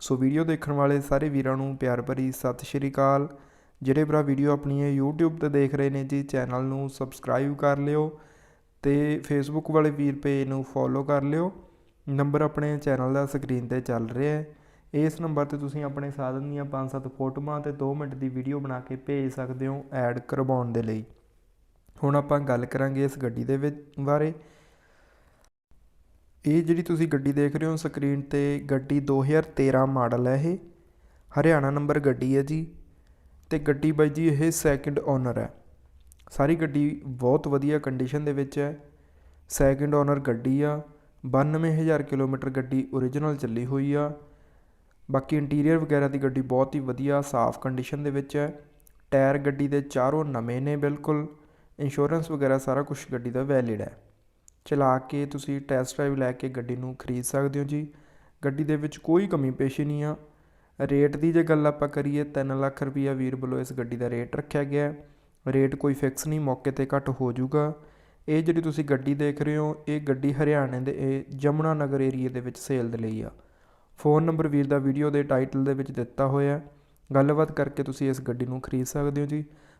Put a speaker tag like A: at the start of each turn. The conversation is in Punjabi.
A: ਸੋ ਵੀਡੀਓ ਦੇਖਣ ਵਾਲੇ ਸਾਰੇ ਵੀਰਾਂ ਨੂੰ ਪਿਆਰ ਭਰੀ ਸਤਿ ਸ਼੍ਰੀ ਅਕਾਲ। ਜਿਹੜੇ ਭਰਾ ਵੀਡੀਓ ਆਪਣੀ ਇਹ YouTube ਤੇ ਦੇਖ ਰਹੇ ਨੇ ਜੀ, ਚੈਨਲ ਨੂੰ ਸਬਸਕ੍ਰਾਈਬ ਕਰ ਲਿਓ ਤੇ Facebook ਵਾਲੇ ਵੀਰ ਪੇਜ ਨੂੰ ਫੋਲੋ ਕਰ ਲਿਓ। ਨੰਬਰ ਆਪਣੇ ਚੈਨਲ ਦਾ ਸਕਰੀਨ ਤੇ ਚੱਲ ਰਿਹਾ ਹੈ। ਇਸ ਨੰਬਰ ਤੇ ਤੁਸੀਂ ਆਪਣੇ ਸਾਧਨ ਦੀਆਂ 5-7 ਫੋਟੋਆਂ ਤੇ 2 ਮਿੰਟ ਦੀ ਵੀਡੀਓ ਬਣਾ ਕੇ ਭੇਜ ਸਕਦੇ ਹੋ ਐਡ ਕਰਵਾਉਣ ਦੇ ਲਈ। ਹੁਣ ਆਪਾਂ ਗੱਲ ਕਰਾਂਗੇ ਇਸ ਗੱਡੀ ਦੇ ਵਿੱਚ ਬਾਰੇ। ਇਹ ਜਿਹੜੀ ਤੁਸੀਂ ਗੱਡੀ ਦੇਖ ਰਹੇ ਹੋ ਸਕਰੀਨ ਤੇ, ਗੱਡੀ 2013 ਮਾਡਲ ਹੈ ਇਹ। ਹਰਿਆਣਾ ਨੰਬਰ ਗੱਡੀ ਹੈ ਜੀ ਤੇ ਗੱਡੀ ਬਾਈ ਜੀ ਇਹ ਸੈਕਿੰਡ ਓਨਰ ਹੈ। ਸਾਰੀ ਗੱਡੀ ਬਹੁਤ ਵਧੀਆ ਕੰਡੀਸ਼ਨ ਦੇ ਵਿੱਚ ਹੈ। ਸੈਕਿੰਡ ਓਨਰ ਗੱਡੀ ਆ 92000 ਕਿਲੋਮੀਟਰ ਗੱਡੀ ਓਰੀਜਨਲ ਚੱਲੀ ਹੋਈ ਆ। ਬਾਕੀ ਇੰਟੀਰੀਅਰ ਵਗੈਰਾ ਦੀ ਗੱਡੀ ਬਹੁਤ ਹੀ ਵਧੀਆ, ਸਾਫ਼ ਕੰਡੀਸ਼ਨ ਦੇ ਵਿੱਚ ਹੈ। ਟਾਇਰ ਗੱਡੀ ਦੇ ਚਾਰੋਂ ਨਵੇਂ ਨੇ ਬਿਲਕੁਲ। ਇੰਸ਼ੋਰੈਂਸ ਵਗੈਰਾ ਸਾਰਾ ਕੁਝ ਗੱਡੀ ਦਾ ਵੈਲਿਡ ਹੈ। ਚਲਾ ਕੇ ਤੁਸੀਂ ਟੈਸਟ ਡਰਾਈਵ ਲੈ ਕੇ ਗੱਡੀ ਨੂੰ ਖਰੀਦ ਸਕਦੇ ਹੋ ਜੀ। ਗੱਡੀ ਦੇ ਵਿੱਚ ਕੋਈ ਕਮੀ ਪੇਸ਼ੀ ਨਹੀਂ ਆ। ਰੇਟ ਦੀ ਜੇ ਗੱਲ ਆਪਾਂ ਕਰੀਏ 3 ਲੱਖ ਰੁਪਈਆ ਵੀਰ ਵੱਲੋਂ ਇਸ ਗੱਡੀ ਦਾ ਰੇਟ ਰੱਖਿਆ ਗਿਆ ਰੇਟ ਕੋਈ ਫਿਕਸ ਨਹੀਂ, ਮੌਕੇ ਤੇ ਘੱਟ ਹੋ ਜਾਊਗਾ। ਇਹ ਜਿਹੜੀ ਤੁਸੀਂ ਗੱਡੀ ਦੇਖ ਰਹੇ ਹੋ, ਇਹ ਗੱਡੀ ਹਰਿਆਣੇ ਦੇ, ਇਹ ਜਮਨਾ ਨਗਰ ਏਰੀਏ ਦੇ ਵਿੱਚ ਸੇਲ ਦੇ ਲਈ ਆ। ਫੋਨ ਨੰਬਰ ਵੀਰ ਦਾ ਵੀਡੀਓ ਦੇ ਟਾਈਟਲ ਦੇ ਵਿੱਚ ਦਿੱਤਾ ਹੋਇਆ ਗੱਲਬਾਤ ਕਰਕੇ ਤੁਸੀਂ ਇਸ ਗੱਡੀ ਨੂੰ ਖਰੀਦ ਸਕਦੇ ਹੋ ਜੀ।